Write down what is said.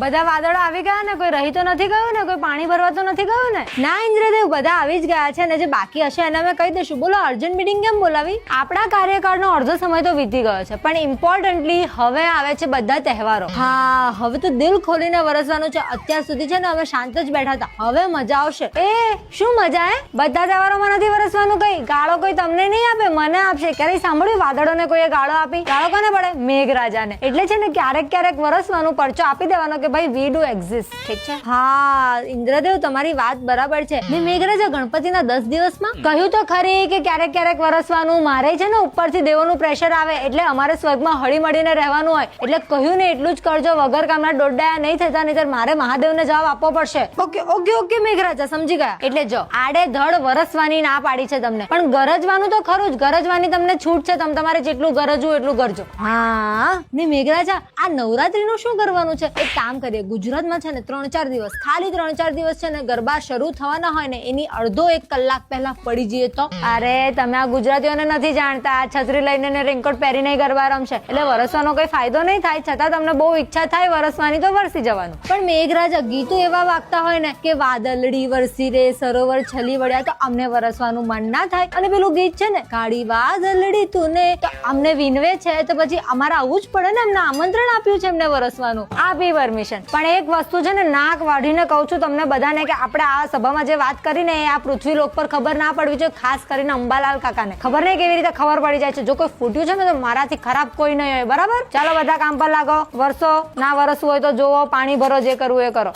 બધા વાદળો આવી ગયા ને, કોઈ રહી તો નથી ગયું ને, કોઈ પાણી ભરવા તો નથી ગયું ને? ના, ઇન્દ્રદેવ, બધા આવી જ ગયા છે ને, જે બાકી હશે એને અમે કહી દઈશું. બોલો અર્જન્ટ મીટિંગ કેમ બોલાવી? આપણા કાર્યકાળનો અડધો સમય તો વીતી ગયો છે, પણ ઇમ્પોર્ટન્ટલી હવે આવે છે બધા તહેવારો. હા, હવે તો દિલ ખોલીને વરસવાનું છે. અત્યાર સુધી છે ને, અમે શાંત જ બેઠા હતા. હવે મજા આવશે. એ, શું મજા, હે? બધા તહેવારોમાં નથી વરસવાનું કઈ? ગાળો કોઈ તમને નહીં આપે? મને આપશે. ક્યારેય સાંભળ્યું? વાદળોને કોઈએ ગાળો આપી? ગાળો કોને પડે? મેઘરાજાને. એટલે છે ને, ક્યારેક ક્યારેક વરસવાનું પરચો આપી દેવાનો કે ભાઈ વી ડુ એક્ઝિસ્ટ ઠીક છે? હા ઇન્દ્રદેવ તમારી વાત બરાબર છે. મેં મેઘરાજા ગણપતિના દસ દિવસમાં કહ્યું તો ખરી કે ક્યારેક ક્યારેક વરસવાનું મારે છે ને ઉપરથી દેવોનું પ્રેશર આવે એટલે અમારે સ્વર્ગમાં હળી મળીને રહેવાનું હોય. એટલે કહ્યું ને એટલું જ કરજો વગર કામના દોડડાયા નહીં થતા નહીં મારે મહાદેવને જવાબ આપવો પડશે. ઓકે ઓકે ઓકે મેઘરાજા સમજી ગયા. એટલે જો આડે ધડ વરસવાની ના પાડી છે તમને. પણ ગરજવાનું તો ખરું જ ગરજવાની તમને છૂટ છે. તમે તમારે જેટલું ગરજવું એટલું કરજો. હા ને મેઘરાજા આ નવરાત્રીનું શું કરવાનું છે? એક કામ કરીએ. ગુજરાતમાં છે ને ત્રણ ચાર દિવસ ખાલી ત્રણ ચાર દિવસ છે ને ગરબા શરૂ થવાના હોય ને એની અડધો એક કલાક પહેલા પડી જઈએ તો. અરે તમે આ ગુજરાતીઓને નથી જાણતા. આ છત્રી લઈને ને રેનકોટ પહેરીને ગરબા રમશે. એટલે વરસવાનો કોઈ ફાયદો નહીં થાય. છતાં તમને બહુ ઈચ્છા થાય વરસવાની તો વરસી જવાનું. પણ મેઘરાજા ગીતો એવા વાગતા હોય ને કે વાદળડી વરસી રે સરોવર છલી વળ્યા તો અમને વરસવાનું મન ના થાય. અને પેલું ગીત છે ને કાળી વાદળડી તું ને તો અમને વિનવે છે તો પછી અમારે આવવું જ પડે ને? એમને આમંત્રણ આપ્યું છે એમને વરસવાનું. આપી પરમિશન. પણ એક વસ્તુ છે ને નાક વાઢીને કહું છું તમને બધાને કે આપણે આ સભામાં જે વાત કરીને એ આ પૃથ્વી લોક પર ખબર ના પડવી જોઈએ, ખાસ કરીને અંબાલાલ કાકાને. ખબર નહીં કેવી રીતે ખબર પડી જાય છે? જો કોઈ ફૂટ્યું છે ને તો મારાથી ખરાબ કોઈ નહીં હોય, બરાબર? ચાલો બધા કામ પર લાગો. વરસો ના વરસવું હોય તો જોવો પાણી ભરો, જે કરવું એ કરો.